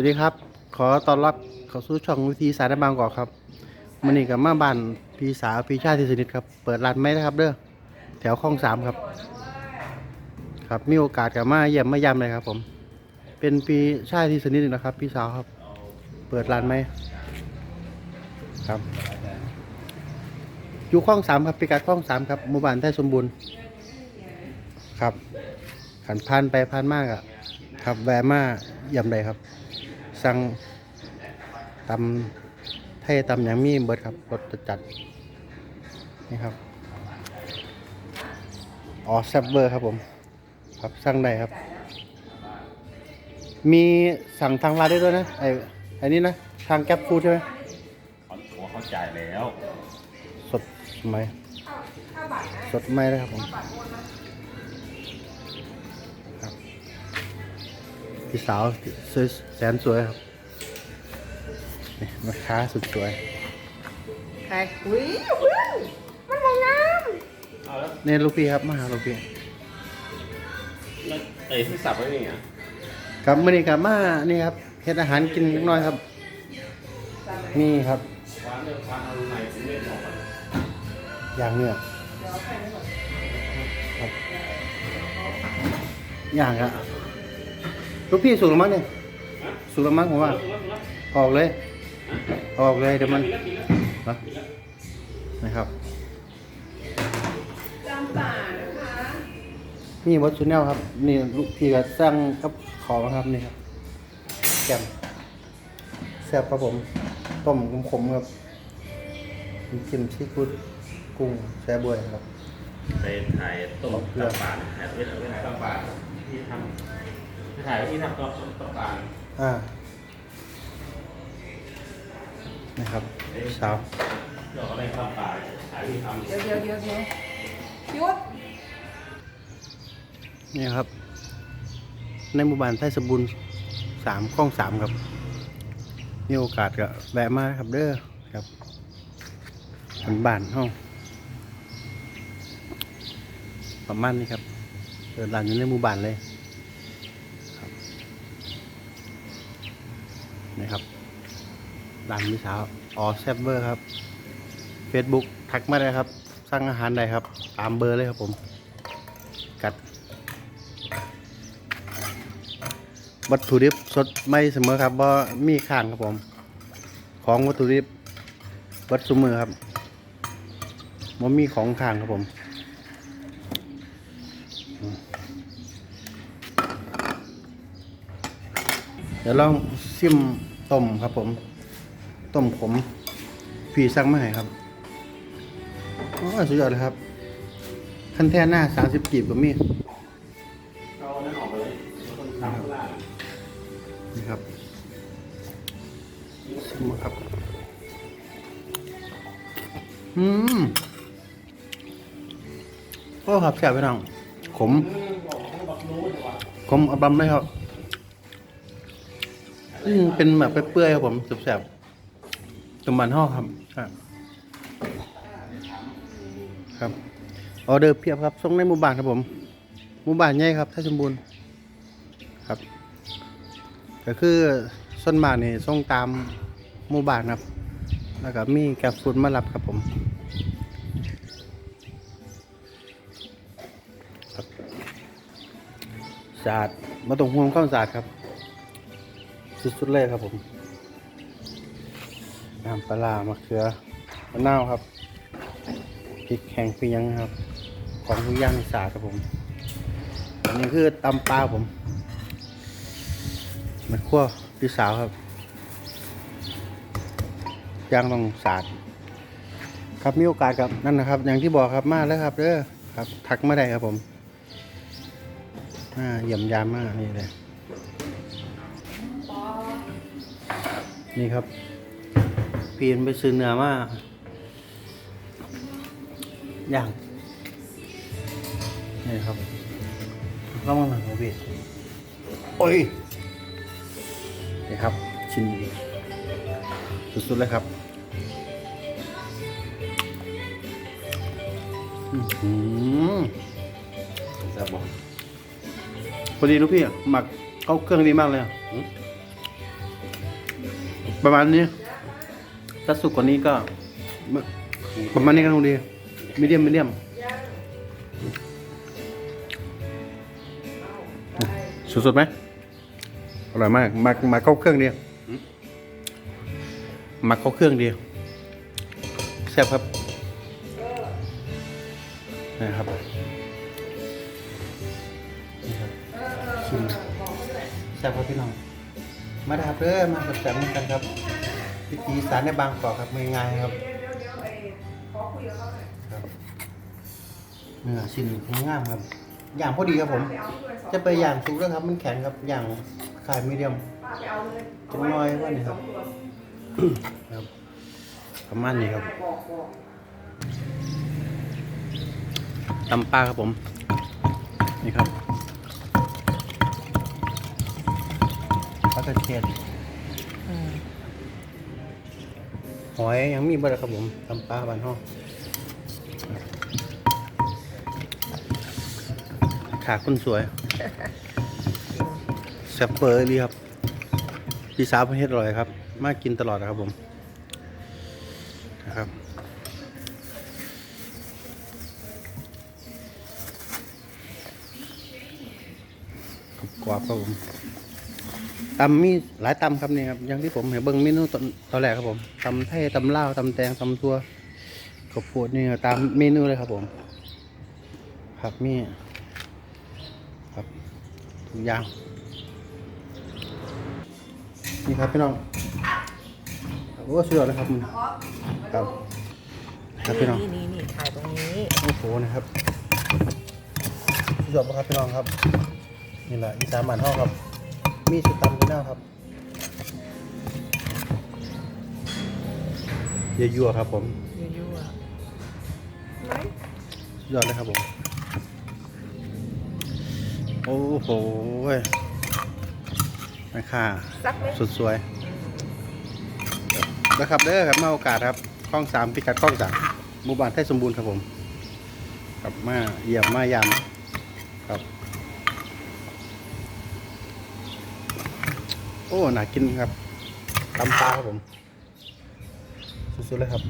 วัสดีครับ ขอต้อนรับเข้าสู่ช่องวิธีสารบางกอกครับมันนี่กับมาบ้านพี่สาวพี่ชายที่สนิทครับ เปิดร้านไม่นะครับ เด้อ แถวคลองสามครับ ครับมีโอกาสกับมาเยี่ยมมายามเลยครับ ผม เป็นพี่ชายที่สนิทนะครับ พี่สาวครับ เปิดร้านไหมครับอยู่คลองสามครับพิกัดคลองสามครับหมู่บ้านไทยสมบูรณ์ ครับขันผ่านไปผ่านมากอะครับแวะมาเยี่ยมเลยครับ สั่งตำไทยตำอย่างมีเบิดครับรสจัดๆนี่ครับอ๋อแซ่บเบอร์ครับผม ครับสั่งได้ครับ มีสั่งทางไลน์ได้ด้วยนะไอ้ไอ้นี่นะ ทางแก๊ปฟูดใช่ไหมเขาหัวเขาจ่ายแล้ว สดไหมสดไหมเลยครับผม พี่สาวสวยแสนสวยครับนี่แม่ค้าสุดสวยใครอุ้ยอุ้ยมันมองน้เอาแล้วนี่ลูกพี่ครับมาหาลูกพี่แล้วไอ้ที่สับไว้นี่อะครับมื่อนี้ครับมานี่ครับเฮ็ดอาหารกินเล็กน้อยครับ นี่ครับวางเรื่องความเอาไหนผมเล่นออกก่อนอย่างเนื้อครับอย่างอะ ลูกพี่สูงแล้วมั้งเนี่ยสูงแล้วมั้งผมว่า ออกเลย ออกเลยเดี๋ยวมันนะนะครับำจำป่านะคะนี่วัตถุแนวครับ นี่ลูกพี่ก็สร้างกับของครับนี่ครับแกมแซ่บครับผมต้มขมๆครับน้ำจิ้มซีฟู้ดกุ้งแซ่บวยครับไปถ่ายต้มตับปลาถ่ายไปถ่ายไปถ่ายตับปลาที่ทำ ไปถ่ายที่ทำตับตับปลาอ่านะครับสาวเดี๋ยวอะไรตับปลาถ่ายที่ทำเดี๋ยวเดี๋ยวเดี๋ยวเดี๋ยวหยุดนี่ครับ ในหมู่บ้านไทยสมบูรณ์สามข้องสามครับ มีโอกาสก็แวะมาครับเด้อครับเป็นบ้านห้องประมาณนี้ครับเปิดร้านอยู่ในหมู่บ้านเลยครับ นี่ครับร้านมิสาวออแซบเบอร์ครับ Facebook ทักมาได้ครับสั่งอาหารได้ครับ ตามเบอร์เลยครับผม กัด วัตถุดิบสดไม่เสมอครับบ่ามีข้างครับผม ของวัตถุดิบวัดสมือครับบ่มีของข้างครับผมอืมเดี๋ยวลองซิมต้มครับผม ต้มขมพี่สั่งมาให้ครับโอ้สุดยอดเลยครับ ขั้นแท่หน้าสามสิบกีบก็มีเอานั่นออกไปเลยคนทำล่านี่ครับชิมครับ อืมโอ้ครับแซ่บไปน้องขมขมอับลำเลยครับ อืมเป็นแบบเปื่อยๆครับผมแซ่บๆตุ่มมันห่อครับครับ ครับออเดอร์เพียบครับส่งในหมู่บ้านครับผมหมู่บ้านใหญ่ครับท่าสมบูรณ์ครับก็คือส้นมากนี่ส่งตามหมู่บ้านครับ แล้วก็มีแกฟูดมารับครับผมสะอาดมาตรงห่วงข้าวสะอาดครับ สุดๆเลยครับผมน้ำปลามะเขือมะนาวครับพริกแห้งพริยังครับ ของทุกอย่างสาครับผมอันนี้คือตำปลาผมมันขั้วพี่สาวครับย่างต้องสาดครับมีโอกาสครับนั่นนะครับ อย่างที่บอกครับมาแล้วครับเด้อครับ ทักมาได้ครับผมอ่าเยี่ยมยามมากนี่เลย นี่ครับปีนไปซื้อเนื้อมาย่าง นี่ครับลองมาหน่อยครับพี่โอ้ยนี่ครับ ชิ้นสุดๆเลยครับอื้อหือแซ่บบอกพอดีลูกพี่หมักเข้าเครื่องดีมากเลยอะหืม ประมาณนี้ถ้าสุกกว่านี้ก็ ประมาณนี้ก็คงดีมีเดียมมีเดียมสุดๆไหมอร่อยมากมามาเข้าเครื่องเดียวมาเข้าเครื่องเดียวแซ่บครับนะครับนี่ครับชิมแซ่บครับพี่น้อง มาดาบเด้อมาแซ่บๆเหมือนกันครับพิธีสารในบางกอกครับง่ายครับครับเนื้อชิ้นงามครับ อย่างพอดีครับผม จะไปอย่างสุกแล้วครับ มันแข็งครับอย่างขายมีเดียมจะน้อยว่านี่ครับครับประมาณนี้ครับตำปลาครับผม นี่ครับ ปลากระเทียมอืมหอยยังมีบ่ล่ะครับผมตำปลาบ้านห้องขาคนสวยแซ่บเปอร์ดีครับพี่สาวประเทศอร่อยครับ มากินตลอดนะครับผมนะครับกรอบครับผม ตำมีหลายตำครับนี่ครับอย่างที่ผมเห็นเบิ้งเมนูตอนตอนแรกครับผมตำไทยตำลาวตำแตงตำตัวข้าวโพดนี่ตามเมนูเลยครับผมครับมีครับทุกอย่างนี่ครับพี่น้องโอ้สุดยอดเลยครับครับครับพี่น้องนี่นี่นี่ถ่ายตรงนี้โอ้โหนะครับสุดยอดมากครับพี่น้องครับนี่แหละอีสานบ้านเฮาครับ มีสุดตำกันแล้วครับเยอะๆครับผมยั่วสุดยอดเลยครับผม โอ้โหแม่ค่าๆซักไหมสุดสวยนะครับเด้อครับมาโอกาสครับคลองสามพิกัดคลองสามหมู่บ้านไทยสมบูรณ์ครับผม กลับมาเยี่ยมมายามครับ โอ้น่ากินครับตำปลาครับผม สุดๆเลยครับ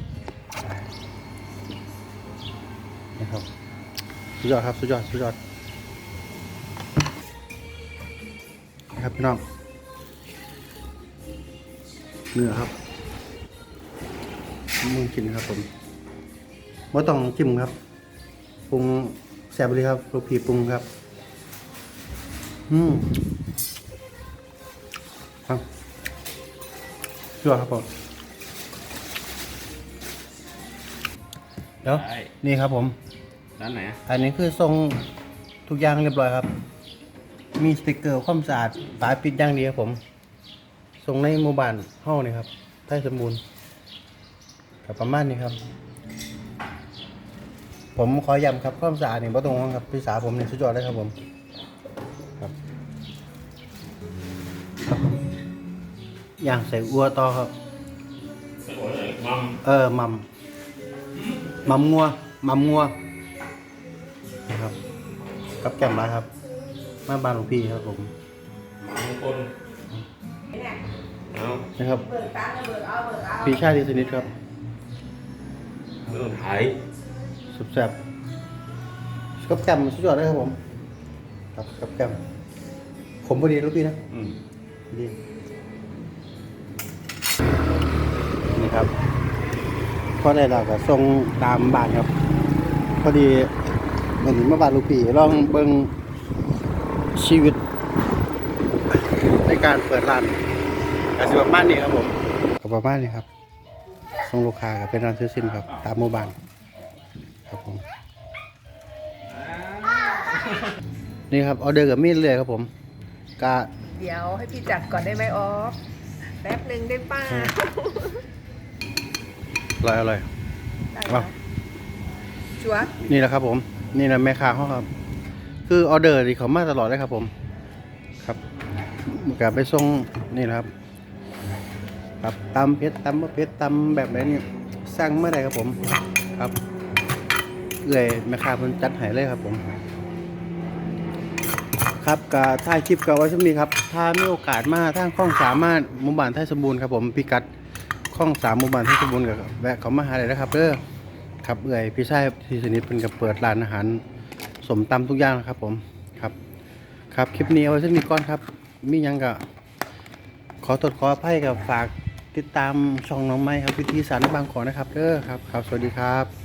นะครับ สุดยอดครับ สุดยอด สุดยอดนะครับพี่น้อง เนื้อครับมึงกินครับผมไม่ต้องจิ้มครับ ปรุงแซ่บเลยครับลูกผีปรุงครับ อืม สุดยอดครับผมเดี๋ยวได้ นี่ครับผมร้านไหนอะอันนี้คือทรงทุกอย่างเรียบร้อยครับ มีสติกเกอร์ความสะอาดฝาปิดอย่างดีครับผมทรงในหมู่บ้านห้องนี่ครับไทยสมบูรณ์กับประมาณนี้ครับ ผมขอย้ำครับความสะอาดนี่บ่ตรงห่วงครับพี่สาวผมนี่สุดยอดเลยครับผม ครับครับอ ย่างใส่อัวต่อครับ มัมเออมัมมัมงัวมัมงัวนะครับ กับแก้มร้ายครับมาบ้านหลวงพี่ครับผมมงคลเอานะครับเบิกตาเบิกเอาเบิกเอาพี่ชาติสนิทครับเรื่องไทยสุดแซ่บกับแก้มสุดยอดเลยครับผม ครับกับแก้มผมพอดีลูกพี่นะ อืมดีนี่ ครับพอได้เราก็ส่งตามบ้านครับ พอดีมันถึงมาบ้านลูกพี่ลองเบิ่งชีวิต ในการเปิดร้านอาจจะประมาณนี้ครับผมก็ประมาณนี้ครับส่งลูกค้าก็เป็นร้านซื้อสินครับ ตามหมู่บ้านครับผมนี่ครับออเดอร์กับมีดเลยครับผมกะเดี๋ยวให้พี่จัดก่อนได้ไหมออฟแป๊บหนึ่งได้ป้าอ ร่อยอร่อยได้อ้าวชัวร์นี่แหละครับผม นี่แหละแม่ค้าเขาครับ คือออเดอร์ที่เขามาตลอดเลยครับผม ครับกลับไปส่งนี่นะครับ ครับตำเพชรตำมะเพชรตำแบบไหนนี่สั่งเมื่อไรครับผม ครับเอื่อยแม่ค้าเพิ่นจัดให้เลยครับผมขครับกับถ่ายคลิปกับไว้สักนี้ครับ ถ้ามีโอกาสมาทางข้องสามารถหมู่บ้านไทยสมบูรณ์ครับผมพิกัด ข้องสามหมู่บ้านที่สมบูรณ์กับแวะเขามาหาเลยนะครับเด้อครับเอื่อยพี่ชายที่สนิทเป็นกับเปิดร้านอาหารสมตำทุกอย่างนะครับ ผมครับ ครับคลิปนี้เอาไว้สักนี้ก่อนครับ มียังก็ขอตดขออภัยกับฝากติดตามช่องน้องไม้ครับพิธีสารบางขอนะครับเด้อครับครับ สวัสดีครับ